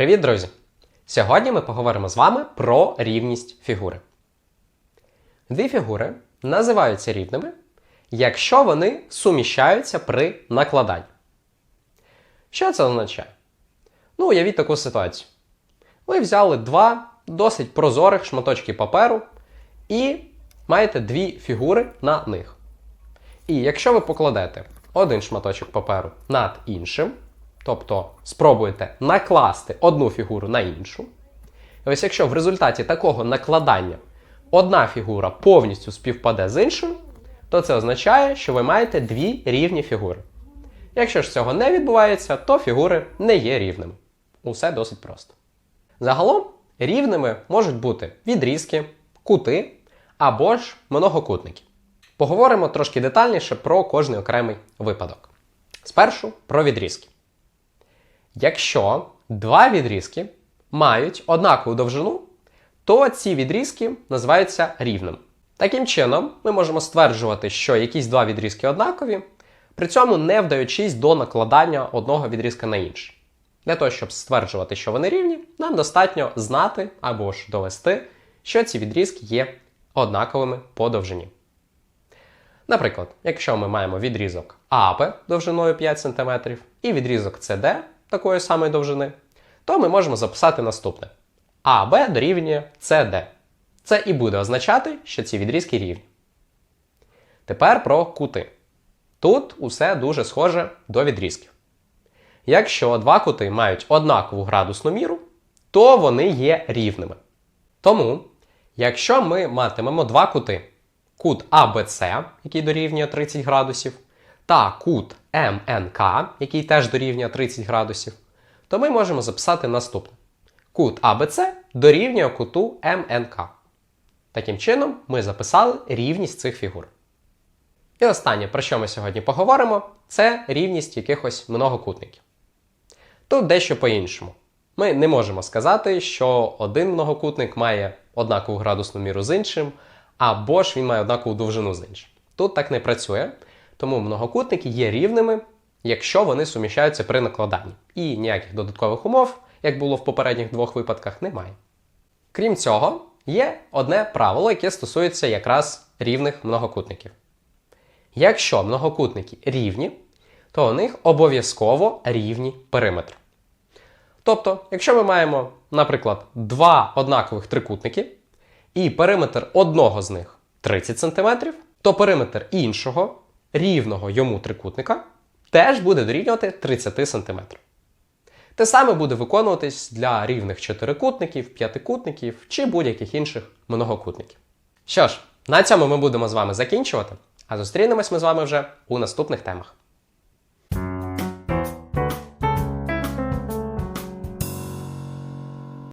Привіт, друзі! Сьогодні ми поговоримо з вами про рівність фігури. Дві фігури називаються рівними, якщо вони суміщаються при накладанні. Що це означає? Ну, уявіть таку ситуацію. Ви взяли два досить прозорих шматочки паперу і маєте дві фігури на них. І якщо ви покладете один шматочок паперу над іншим, тобто спробуєте накласти одну фігуру на іншу, ось якщо в результаті такого накладання одна фігура повністю співпаде з іншою, то це означає, що ви маєте дві рівні фігури. Якщо ж цього не відбувається, то фігури не є рівними. Усе досить просто. Загалом рівними можуть бути відрізки, кути або ж многокутники. Поговоримо трошки детальніше про кожний окремий випадок. Спершу про відрізки. Якщо два відрізки мають однакову довжину, то ці відрізки називаються рівними. Таким чином, ми можемо стверджувати, що якісь два відрізки однакові, при цьому не вдаючись до накладання одного відрізка на інший. Для того, щоб стверджувати, що вони рівні, нам достатньо знати або ж довести, що ці відрізки є однаковими по довжині. Наприклад, якщо ми маємо відрізок АБ довжиною 5 см і відрізок CD такої самої довжини, то ми можемо записати наступне: АБ дорівнює CD. Це і буде означати, що ці відрізки рівні. Тепер про кути. Тут усе дуже схоже до відрізків. Якщо два кути мають однакову градусну міру, то вони є рівними. Тому, якщо ми матимемо два кути, кут АБЦ, який дорівнює 30 градусів, та кут МНК, який теж дорівнює 30 градусів, то ми можемо записати наступне: кут АБЦ дорівнює куту МНК. Таким чином, ми записали рівність цих фігур. І останнє, про що ми сьогодні поговоримо, це рівність якихось многокутників. Тут дещо по-іншому. Ми не можемо сказати, що один многокутник має однакову градусну міру з іншим, або ж він має однакову довжину з іншим. Тут так не працює, тому многокутники є рівними, якщо вони суміщаються при накладанні. І ніяких додаткових умов, як було в попередніх двох випадках, немає. Крім цього, є одне правило, яке стосується якраз рівних многокутників. Якщо многокутники рівні, то у них обов'язково рівні периметри. Тобто, якщо ми маємо, наприклад, два однакових трикутники, і периметр одного з них 30 см, то периметр іншого рівного йому трикутника теж буде дорівнювати 30 см. Те саме буде виконуватись для рівних чотирикутників, п'ятикутників чи будь-яких інших многокутників. Що ж, на цьому ми будемо з вами закінчувати, а зустрінемось ми з вами вже у наступних темах.